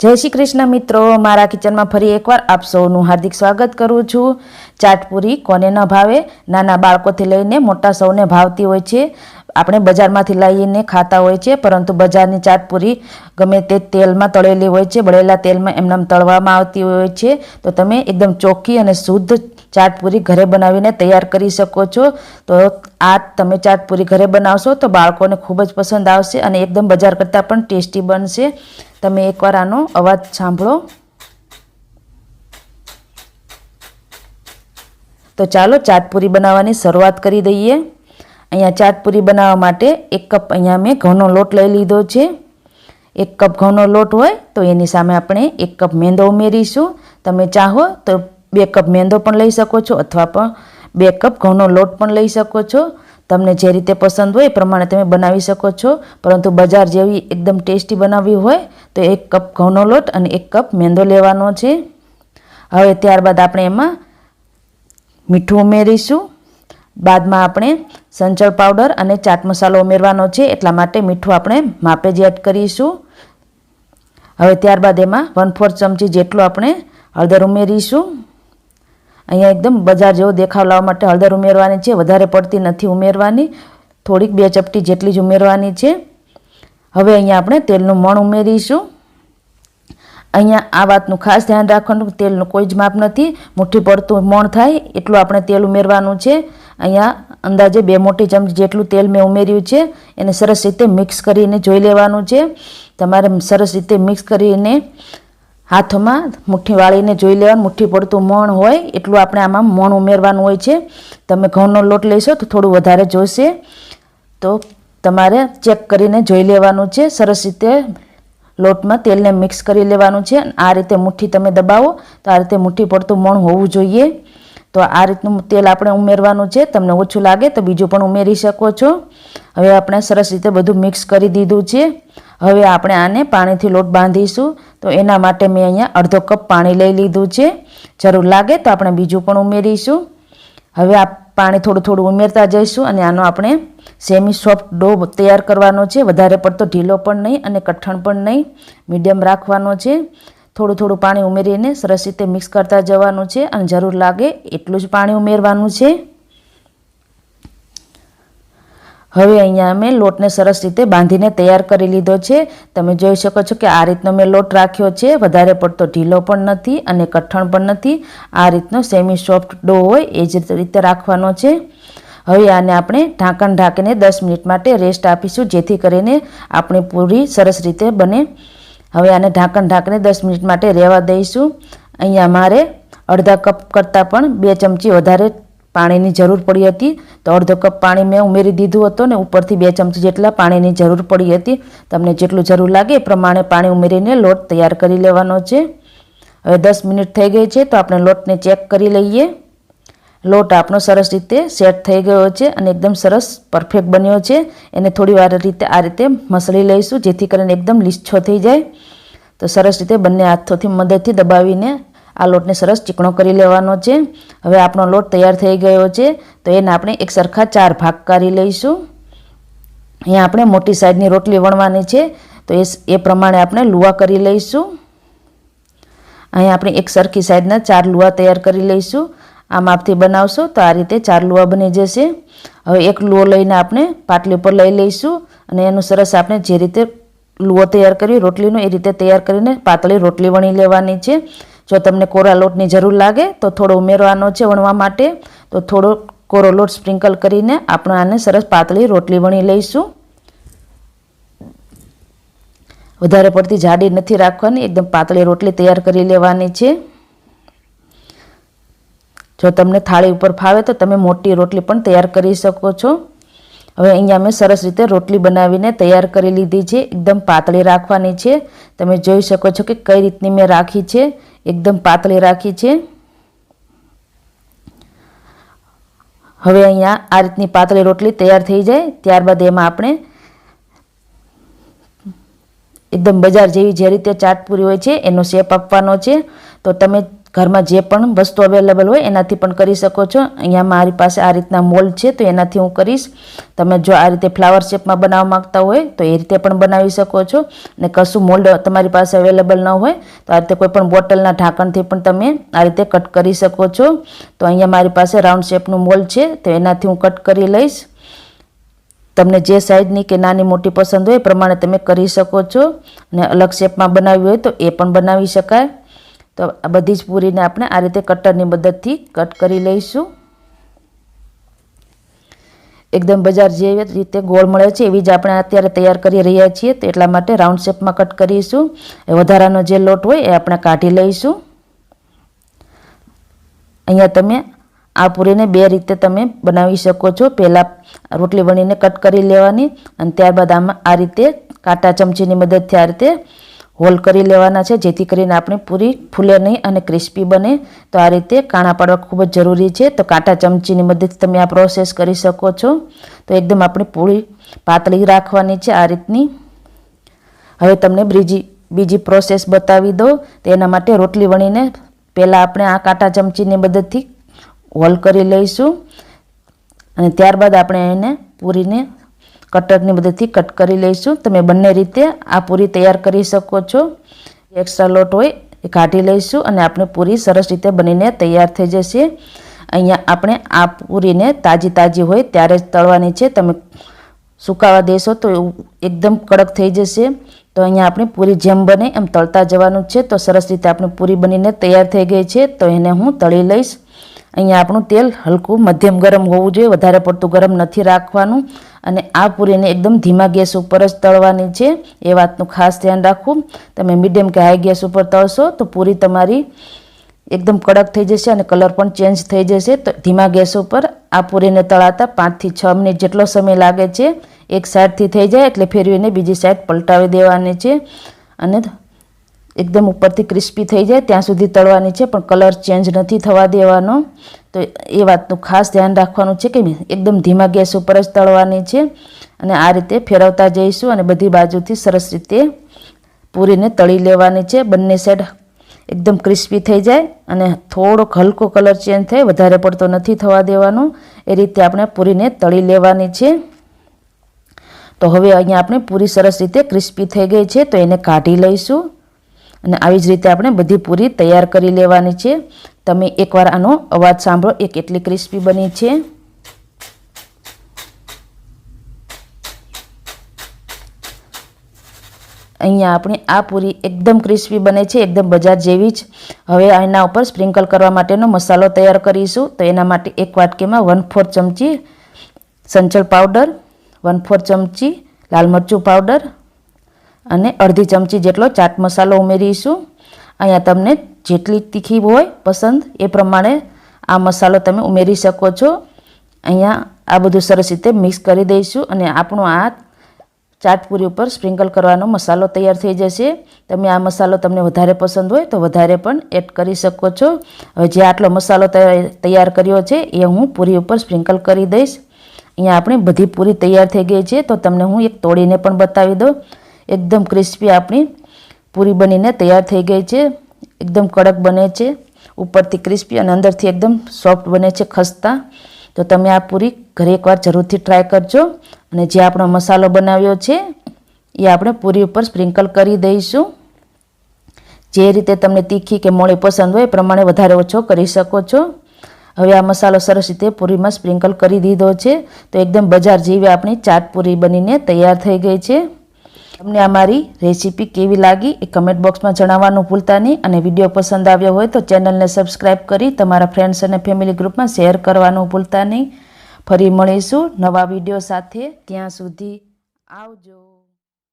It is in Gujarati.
જય શ્રી કૃષ્ણ મિત્રો, મારા કિચનમાં ફરી એકવાર આપ સૌનું હાર્દિક સ્વાગત કરું છું. ચાટપુરી કોને ન ભાવે? નાના બાળકોથી લઈને મોટા સૌને ભાવતી હોય છે. આપણે બજારમાંથી લાવીને ખાતા હોય છે, પરંતુ બજારની ચાટપુરી ગમે તે તેલમાં તળેલી હોય છે, બળેલા તેલમાં એમનામ તળવામાં આવતી હોય છે. તો તમે એકદમ ચોખ્ખી અને શુદ્ધ ચાટપુરી ઘરે બનાવીને તૈયાર કરી શકો છો. તો આ તમે ચાટપુરી ઘરે બનાવશો તો બાળકોને ખૂબ જ પસંદ આવશે અને એકદમ બજાર કરતાં પણ ટેસ્ટી બનશે. તમે એકવાર આનો અવાજ સાંભળો. તો ચાલો ચાટપુરી બનાવવાની શરૂઆત કરી દઈએ. અહીંયા ચાટપુરી બનાવવા માટે એક કપ અહીંયા મેં ઘઉંનો લોટ લઈ લીધો છે. એક કપ ઘઉંનો લોટ હોય તો એની સામે આપણે એક કપ મેંદો ઉમેરીશું. તમે ચાહો તો બે કપ મેંદો પણ લઈ શકો છો અથવા પણ બે કપ ઘઉંનો લોટ પણ લઈ શકો છો. તમને જે રીતે પસંદ હોય એ પ્રમાણે તમે બનાવી શકો છો. પરંતુ બજાર જેવી એકદમ ટેસ્ટી બનાવવી હોય તો એક કપ ઘઉંનો લોટ અને એક કપ મેંદો લેવાનો છે. હવે ત્યારબાદ આપણે એમાં મીઠું ઉમેરીશું. બાદમાં આપણે સંચળ પાવડર અને ચાટ મસાલો ઉમેરવાનો છે, એટલા માટે મીઠું આપણે માપે જ એડ કરીશું. હવે ત્યારબાદ એમાં વન ફોર્થ ચમચી જેટલું આપણે હળદર ઉમેરીશું. અહીંયા એકદમ બજાર જેવો દેખાવ લાવવા માટે હળદર ઉમેરવાની છે, વધારે પડતી નથી ઉમેરવાની. થોડીક બે ચપટી જેટલી જ ઉમેરવાની છે. હવે અહીંયા આપણે તેલનું મણ ઉમેરીશું. અહીંયા આ વાતનું ખાસ ધ્યાન રાખવાનું તેલનું કોઈ જ માપ નથી. મુઠ્ઠી પડતું મણ થાય એટલું આપણે તેલ ઉમેરવાનું છે. અહીંયા અંદાજે બે મોટી ચમચી જેટલું તેલ મેં ઉમેર્યું છે. એને સરસ રીતે મિક્સ કરીને જોઈ લેવાનું છે. તમારે સરસ રીતે મિક્સ કરીને હાથમાં મુઠ્ઠી વાળીને જોઈ લેવાનું, મુઠ્ઠી પડતું મણ હોય એટલું આપણે આમાં મણ ઉમેરવાનું હોય છે. તમે ઘઉંનો લોટ લેશો તો થોડું વધારે જોઈશે તો તમારે ચેક કરીને જોઈ લેવાનું છે. સરસ રીતે લોટમાં તેલને મિક્સ કરી લેવાનું છે. આ રીતે મુઠ્ઠી તમે દબાવો તો આ રીતે મુઠ્ઠી પડતું મણ હોવું જોઈએ. તો આ રીતનું તેલ આપણે ઉમેરવાનું છે. તમને ઓછું લાગે તો બીજું પણ ઉમેરી શકો છો. હવે આપણે સરસ રીતે બધું મિક્સ કરી દીધું છે. હવે આપણે આને પાણીથી લોટ બાંધીશું. તો એના માટે મેં અહીંયા અડધો કપ પાણી લઈ લીધું છે. જરૂર લાગે તો આપણે બીજું પણ ઉમેરીશું. હવે આ પાણી થોડું થોડું ઉમેરતા જઈશું અને આનો આપણે સેમી સોફ્ટ ડો તૈયાર કરવાનો છે. વધારે પડતો ઢીલો પણ નહીં અને કઠણ પણ નહીં. મીડિયમ રાખવાનો છે. થોડું થોડું પાણી ઉમેરીને સરસ રીતે મિક્સ કરતા જવાનું છે અને જરૂર લાગે એટલું જ પાણી ઉમેરવાનું છે. હવે અહીંયા અમે લોટને સરસ રીતે બાંધીને તૈયાર કરી લીધો છે. તમે જોઈ શકો છો કે આ રીતનો મેં લોટ રાખ્યો છે. વધારે પડતો ઢીલો પણ નથી અને કઠણ પણ નથી. આ રીતનો સેમી સોફ્ટ ડો હોય એ જ રીતે રાખવાનો છે. હવે આને આપણે ઢાંકણ ઢાંકીને દસ મિનિટ માટે રેસ્ટ આપીશું, જેથી કરીને આપણી પૂરી સરસ રીતે બને. હવે આને ઢાંકણ ઢાંકીને દસ મિનિટ માટે રહેવા દઈશું. અહીંયા મારે અડધા કપ કરતાં પણ બે ચમચી વધારે પાણીની જરૂર પડી હતી. તો અડધો કપ પાણી મેં ઉમેરી દીધું હતું ને ઉપરથી બે ચમચી જેટલા પાણીની જરૂર પડી હતી. તમને જેટલું જરૂર લાગે એ પ્રમાણે પાણી ઉમેરીને લોટ તૈયાર કરી લેવાનો છે. હવે દસ મિનિટ થઈ ગઈ છે તો આપણે લોટને ચેક કરી લઈએ. લોટ આપણો સરસ રીતે સેટ થઈ ગયો છે અને એકદમ સરસ પરફેક્ટ બન્યો છે. એને થોડી વાર રીતે આ રીતે મસળી લઈશું, જેથી કરીને એકદમ લીછો થઈ જાય. તો સરસ રીતે બંને હાથોથી મદદથી દબાવીને આ લોટને સરસ ચીકણો કરી લેવાનો છે. હવે આપણો લોટ તૈયાર થઈ ગયો છે, તો એને આપણે એક સરખા ચાર ભાગ કરી લઈશું. અહીંયા આપણે મોટી સાઈઝની રોટલી વણવાની છે, તો એ એ પ્રમાણે આપણે લુવા કરી લઈશું. અહીંયા આપણે એક સરખી સાઈઝના ચાર લુવા તૈયાર કરી લઈશું. આ માપથી બનાવશો તો આ રીતે ચાર લુઆ બની જશે. હવે એક લુઓ લઈને આપણે પાટલી ઉપર લઈ લઈશું અને એનું સરસ આપણે જે રીતે લુઓ તૈયાર કરી રોટલીનો એ રીતે તૈયાર કરીને પાતળી રોટલી વણી લેવાની છે. જો તમને કોરા લોટની જરૂર લાગે તો થોડો ઉમેરવાનો છે વણવા માટે. તો થોડો કોરો લોટ સ્પ્રિંકલ કરીને આપણે આને સરસ પાતળી રોટલી વણી લઈશું. વધારે પડતી જાડી નથી રાખવાની, એકદમ પાતળી રોટલી તૈયાર કરી લેવાની છે. જો તમને થાળી ઉપર ફાવે તો તમે મોટી રોટલી પણ તૈયાર કરી શકો છો. હવે અહીંયા મેં સરસ રીતે રોટલી બનાવીને તૈયાર કરી લીધી છે. એકદમ પાતળી રાખવાની છે. તમે જોઈ શકો છો કે કઈ રીતની મેં રાખી છે. એકદમ પાતળી રાખી છે. હવે અહીંયા આ રીતની પાતળી રોટલી તૈયાર થઈ જાય. ત્યારબાદ એમાં આપણે એકદમ બજાર જેવી જે રીતે ચાટપુરી હોય છે, એનો શેપ આપવાનો છે. તો તમે ઘરમાં જે પણ વસ્તુ અવેલેબલ હોય એનાથી પણ કરી શકો છો. અહીંયા મારી પાસે આ રીતના મોલ્ડ છે, તો એનાથી હું કરીશ. તમે જો આ રીતે ફ્લાવર શેપમાં બનાવવા માંગતા હોય, તો એ રીતે પણ બનાવી શકો છો. ને કશું મોલ્ડ તમારી પાસે અવેલેબલ ન હોય, તો આ રીતે કોઈ પણ બોટલના ઢાંકણથી પણ તમે આ રીતે કટ કરી શકો છો. તો અહીંયા મારી પાસે રાઉન્ડ શેપનું મોલ્ડ છે, તો એનાથી હું કટ કરી લઈશ. તમને જે સાઇઝની કે નાની મોટી પસંદ હોય એ પ્રમાણે તમે કરી શકો છો. અને અલગ શેપમાં બનાવી હોય તો એ પણ બનાવી શકાય. તો આ બધી જ પૂરીને આપણે આ રીતે કટરની મદદથી કટ કરી લઈશું. એકદમ બજાર જેવી રીતે ગોળ મળે છે એવી જ આપણે અત્યારે તૈયાર કરી રહ્યા છીએ તો એટલા માટે રાઉન્ડ શેપમાં કટ કરીશું. વધારાનો જે લોટ હોય એ આપણે કાઢી લઈશું. અહીંયા તમે આ પૂરીને બે રીતે તમે બનાવી શકો છો. પહેલાં રોટલી વણીને કટ કરી લેવાની અને ત્યારબાદ આમાં આ રીતે કાંટા ચમચીની મદદથી આ રીતે હોલ કરી લેવાના છે. જેથી કરીને આપણી પૂરી ફૂલે નહીં અને ક્રિસ્પી બને. તો આ રીતે કાણા પાડવા ખૂબ જ જરૂરી છે. તો કાંટા ચમચીની મદદથી તમે આ પ્રોસેસ કરી શકો છો. તો એકદમ આપણી પૂરી પાતળી રાખવાની છે આ રીતની. હવે તમને બીજી બીજી પ્રોસેસ બતાવી દો તો એના માટે રોટલી વણીને પહેલાં આપણે આ કાંટા ચમચીની મદદથી હોલ કરી લઈશું. અને ત્યારબાદ આપણે એને પૂરીને કટરની મદદથી કટ કરી લઈશું. તમે બંને રીતે આ પૂરી તૈયાર કરી શકો છો. એક્સ્ટ્રા લોટ હોય એ કાઢી લઈશું અને આપણે પૂરી સરસ રીતે બનીને તૈયાર થઈ જશે. અહીંયા આપણે આ પૂરીને તાજી તાજી હોય ત્યારે જ તળવાની છે. તમે સુકાવા દેશો તો એકદમ કડક થઈ જશે. તો અહીંયા આપણી પૂરી જેમ બને એમ તળતા જવાનું છે. તો સરસ રીતે આપણે પૂરી બનીને તૈયાર થઈ ગઈ છે. તો એને હું તળી લઈશ. અહીંયા આપણું તેલ હલકું, મધ્યમ ગરમ હોવું જોઈએ, વધારે પડતું ગરમ નથી રાખવાનું. અને આ પૂરીને એકદમ ધીમા ગેસ ઉપર જ તળવાની છે. એ વાતનું ખાસ ધ્યાન રાખવું. તમે મીડિયમ કે હાઈ ગેસ ઉપર તળશો તો પૂરી તમારી એકદમ કડક થઈ જશે અને કલર પણ ચેન્જ થઈ જશે. તો ધીમા ગેસ ઉપર આ પૂરીને તળાતા પાંચથી છ મિનિટ જેટલો સમય લાગે છે. એક સાઈડથી થઈ જાય એટલે ફેરવીને બીજી સાઈડ પલટાવી દેવાની છે. અને એકદમ ઉપરથી ક્રિસ્પી થઈ જાય, ત્યાં સુધી તળવાની છે, પણ કલર ચેન્જ નથી થવા દેવાનો. તો એ વાતનું ખાસ ધ્યાન રાખવાનું છે કે એકદમ ધીમા ગેસ ઉપર જ તળવાની છે અને આ રીતે ફેરવતા જઈશું અને બધી બાજુથી સરસ રીતે પૂરીને તળી લેવાની છે. બંને સાઈડ એકદમ ક્રિસ્પી થઈ જાય અને થોડોક હલકો કલર ચેન્જ થાય, વધારે પડતો નથી થવા દેવાનો. એ રીતે આપણે પૂરીને તળી લેવાની છે. તો હવે અહીંયા આપણે પૂરી સરસ રીતે ક્રિસ્પી થઈ ગઈ છે, તો એને કાઢી લઈશું. અને આવી જ રીતે આપણે બધી પૂરી તૈયાર કરી લેવાની છે. તમે એકવાર આનો અવાજ સાંભળો, એ કેટલી ક્રિસ્પી બની છે. અહીંયા આપણે આ પૂરી એકદમ ક્રિસ્પી બને છે, એકદમ બજાર જેવી જ. હવે એના ઉપર સ્પ્રિંકલ કરવા માટેનો મસાલો તૈયાર કરીશું. તો એના માટે એક વાટકીમાં વન ફોર ચમચી સંચળ પાવડર, વન ફોર ચમચી લાલ મરચું પાવડર અને અડધી ચમચી જેટલો ચાટ મસાલો ઉમેરીશું. અહીંયા તમને જેટલી તીખી હોય, પસંદ, એ પ્રમાણે આ મસાલો તમે ઉમેરી શકો છો. અહીંયા આ બધું સરસ રીતે મિક્સ કરી દઈશું અને આપણો આ ચાટપુરી ઉપર સ્પ્રિંકલ કરવાનો મસાલો તૈયાર થઈ જશે. તમે આ મસાલો તમને વધારે પસંદ હોય તો વધારે પણ એડ કરી શકો છો. હવે જે આટલો મસાલો તૈયાર કર્યો છે, એ હું પૂરી ઉપર સ્પ્રિંકલ કરી દઈશ. અહીંયા આપણી બધી પૂરી તૈયાર થઈ ગઈ છે, તો તમને હું એક તોડીને પણ બતાવી દઉં. એકદમ ક્રિસ્પી આપણી પૂરી બનીને તૈયાર થઈ ગઈ છે. એકદમ કડક બને છે. ઉપરથી ક્રિસ્પી અને અંદરથી એકદમ સોફ્ટ બને છે ખસ્તા. તો તમે આ પૂરી ઘરે એકવાર જરૂરથી ટ્રાય કરજો. અને જે આપણો મસાલો બનાવ્યો છે, એ આપણે પૂરી ઉપર સ્પ્રિંકલ કરી દઈશું. જે રીતે તમને તીખી કે મોળી પસંદ હોય એ પ્રમાણે વધારે ઓછો કરી શકો છો. હવે આ મસાલો સરસ રીતે પૂરીમાં સ્પ્રિંકલ કરી દીધો છે. તો એકદમ બજાર જેવી આપણી ચાટ પૂરી બનીને તૈયાર થઈ ગઈ છે. તમને આ મારી રેસીપી કેવી લાગી એ કમેન્ટ બોક્સમાં જણાવવાનું ભૂલતા નહીં અને વીડિયો પસંદ આવ્યો હોય તો ચેનલને સબસ્ક્રાઈબ કરી તમારા ફ્રેન્ડ્સ અને ફેમિલી ગ્રુપમાં શેર કરવાનું ભૂલતા નહીં. ફરી મળીશું નવા વીડિયો સાથે. ત્યાં સુધી આવજો.